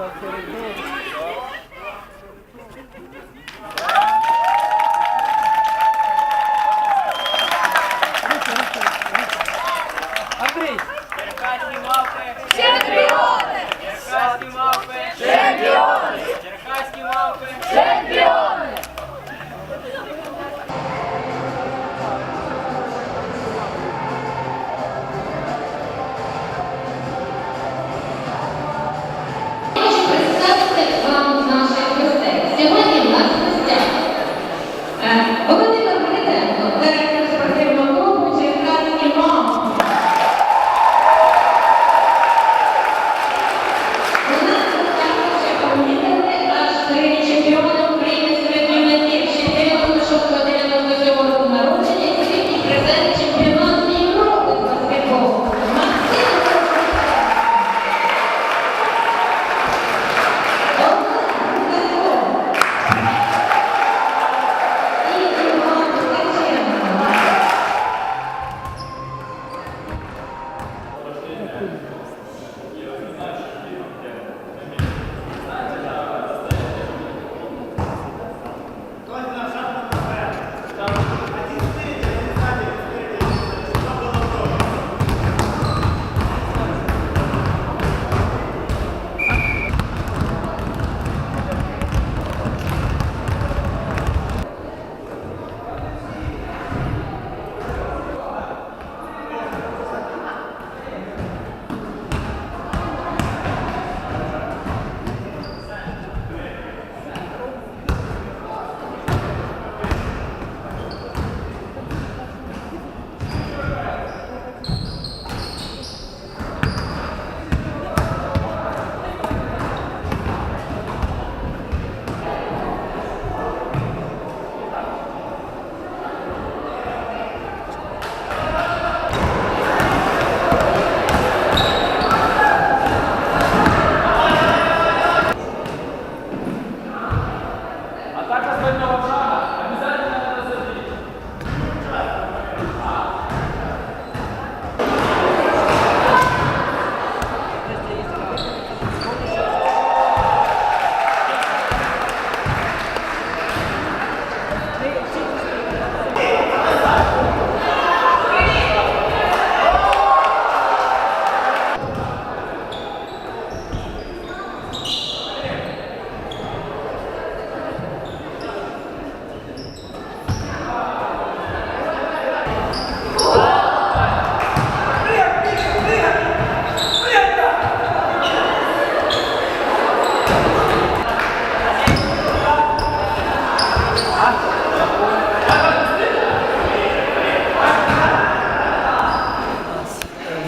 Thank you.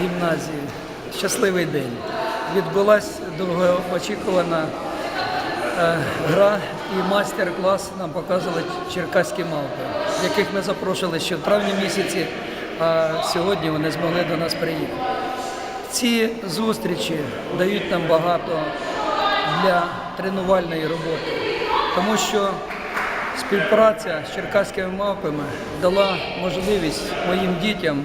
Гімназії. Щасливий день. Відбулася довгоочікувана е, гра і майстер-клас нам показували черкаські мавпи, яких ми запрошували ще в травні місяці, а сьогодні вони змогли до нас приїхати. Ці зустрічі дають нам багато для тренувальної роботи, тому що співпраця з черкаськими мавпами дала можливість моїм дітям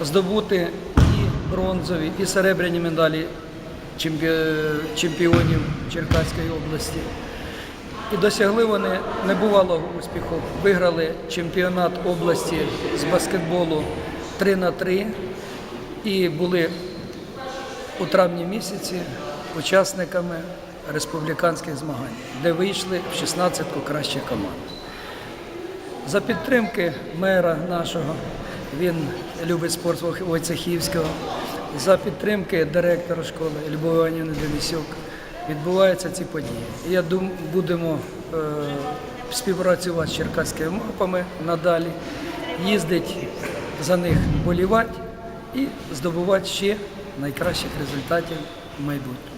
здобути і бронзові, і серебряні медалі чемпіонів Черкаської області. І досягли вони небувалого успіху. Виграли чемпіонат області з баскетболу 3 на 3 і були у травні місяці учасниками республіканських змагань, де вийшли в 16 кращих команд. За підтримки мера нашого, він любить спорт Войцехівського, за підтримки директора школи Любові Іванівни Денисюк відбуваються ці події. Я думаю, будемо е, співпрацювати з черкаськими мапами надалі, їздити за них болівати і здобувати ще найкращих результатів в майбутньому.